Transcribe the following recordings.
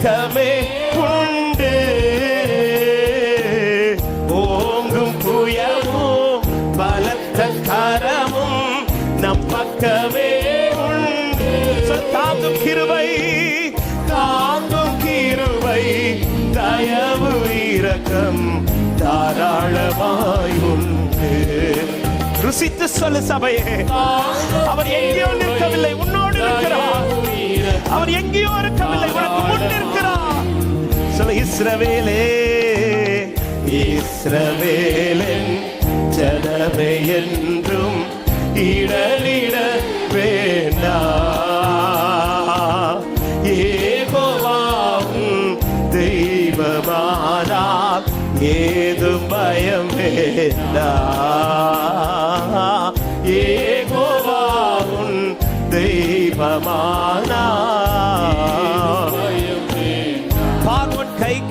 பக்கமே உண்டு. ஓங்கும் புயமும் பலத்த கரமும் நம் பக்கமே உண்டு. தாங்கும் கிருபை தாங்கும் கிருபை தயவு இரக்கம் தாராளமாய் உண்டு. ருசித்து சொல்லு சபையே. அவர் எங்கேயோ நிற்கவில்லை உன்னோடு இருக்கிறார் எங்கேயோ இருக்கவில்லை உனக்கு முன் இருக்கிறார் சொல்ல இஸ்ரவேலே இஸ்ரவேலன் ஜனமே என்றும் இடலிட வேண்டா. ஏகோவாவும் தெய்வமானா ஏதும் பயம் வேண்டா. ஏகோவாவும் தெய்வமானா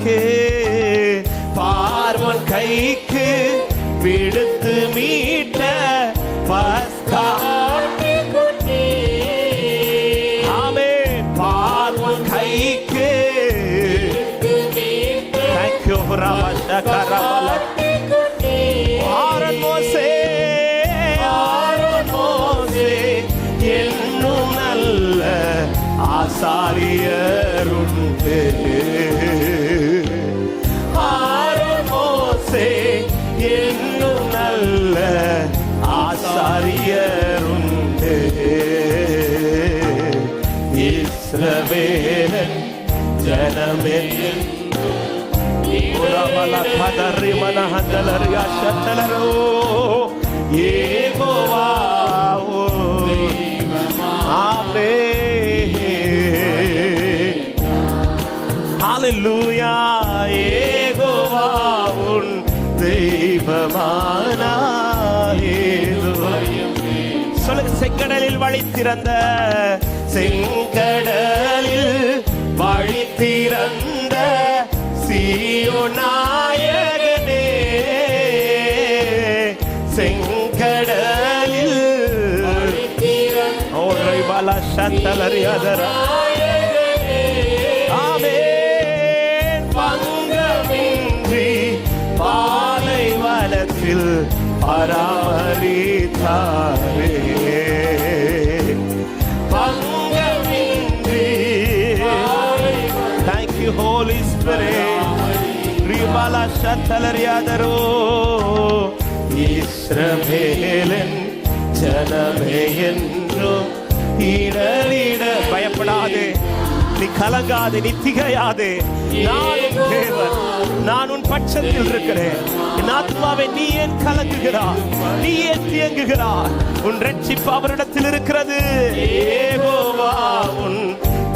கைக்கு பார்வன் கைக்கு விடுத்து மீட்ட பஸ்கா ஆமே பார்வன் கைக்கு தேங்க்யூ ரமஷகரபல ஆரன் மோசே. ஆரன் மோசே என்னும் நல்ல ஆசாரியருண்டு. ஜனமே உரமல கதறி மன ஹந்தலரி ஏகோவாவோ ஆமே ஹalleluya ஏகோவாவுன் தெய்வமானாலேது சொல்லுங்க செங்கடலில் வழி திறந்த செங்கடலில் வழி திறந்த சீயோ நாயகனே செங்கடலில் ஓரை பல சத்தலறியாதரா பங்கமின்றி பாலைவனத்தில் பராமரித்தாரே. ரிபல சத்தலறியாதரோ இஸ்ரவேலன் ஜனமே என்றும் இடரிட பயப்படாதே நீ கலங்காதே நீ திகையாதே நான் உன் தேவன் நான் உன் பட்சத்தில் இருக்கிறேன். என் ஆத்மாவை நீ ஏன் கலங்குகிறா நீ ஏன் தியங்குகிறா உன் ரட்சிப்பு அவரிடத்தில் இருக்கிறது. ஏகோவா உன்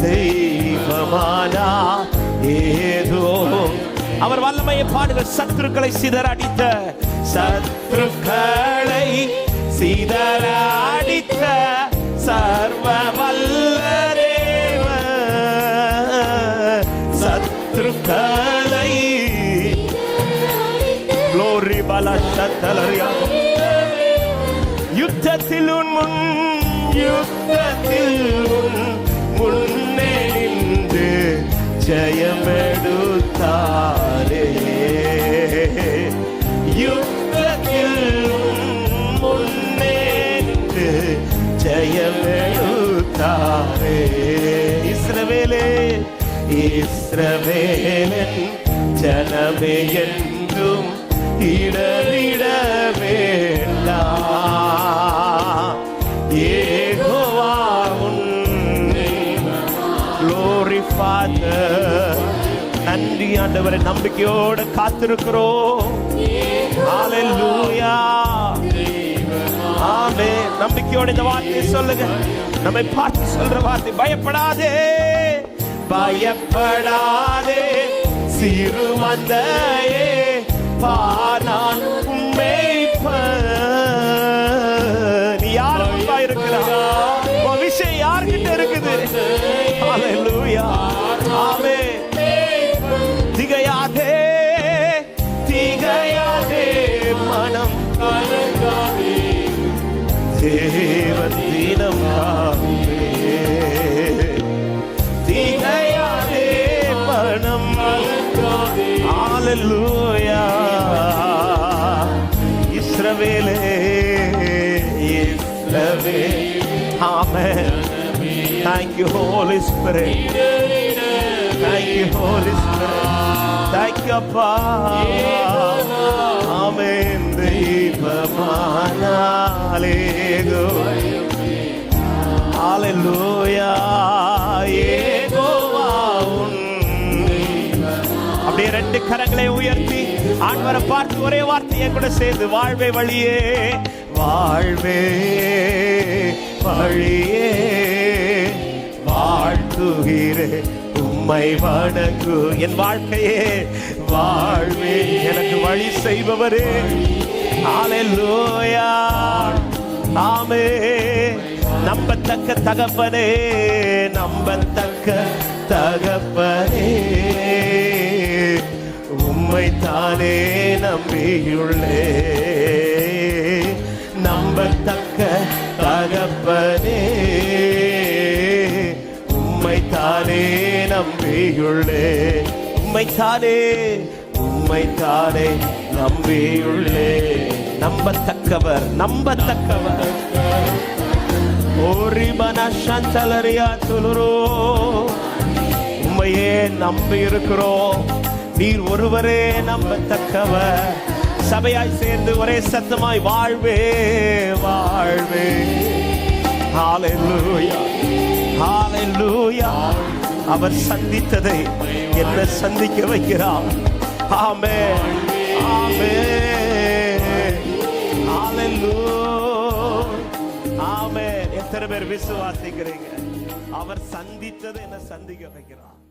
தெய்வமானா ஏதோ அவர் வல்லமையை பாடுகள் சத்துருக்களை சிதறடித்த சத்துருக்களை சிதற சர்வ வல்லரேவ சத்துருக்களை glory பலசத்தலரியா யுத்தத்தில் உன் முன் யுத்தத்தில் உன் முன்னே நின்று ஜெயமே ஜெயமெடுத்தாரே இஸ்ரவேலே இஸ்ரவேலன் ஜனமே என்றும் இடரிட வேண்டாம் ஏகோவா உன்னை glory Father. நன்றி ஆண்டவரை நம்பிக்கையோடு காத்திருக்கிறோம் நம்பிக்கையோட இந்த வார்த்தையை சொல்லுங்க. நம்மை பார்த்து சொல்ற வார்த்தை பயப்படாதே. பயப்படாதே. சிறு மந்தையே Hallelujah. Israel. Israel. Amen. Thank you, Holy Spirit. Thank you, Holy Spirit. Thank you, Papa. Amen. Hallelujah. கரங்களை உயர்த்தி ஆண்டவரை பார்த்து ஒரே வார்த்தையை கூட சேர்ந்து வாழ்வே வழியே வாழ்வே வழியே வாழ்த்துகிறே உம்மை வணங்கு. என் வாழ்க்கையே வாழ்வே எனக்கு வழி செய்பவரே. ஹalleluya ஆமே நம்பத்தக்க தகப்பனே நம்பத்தக்க தகப்பனே. உம்மை தானே நம்பியுள்ளே. நம்பத்தக்க தகப்பனே உம்மை தானே நம்பியுள்ளே. உம்மை தானே உம்மை தானே நம்பியுள்ளே. நம்பத்தக்கவர் நம்பத்தக்கவர். ஓரிபன சந்தலரியா துலுரோ உண்மையே நம்பி இருக்கிறோம் நீர் ஒருவரே நம்பத்தக்கவர். சபையாய் சேர்ந்து ஒரே சத்தமாய் வாழ்வே வாழ்வே. அவர் சந்தித்ததை என்ன சந்திக்க வைக்கிறார். ஆமே ஆமே ஆமே எத்தனை பேர் விசுவாசிக்கிறீங்க? அவர் சந்தித்ததை என்ன சந்திக்க வைக்கிறார்.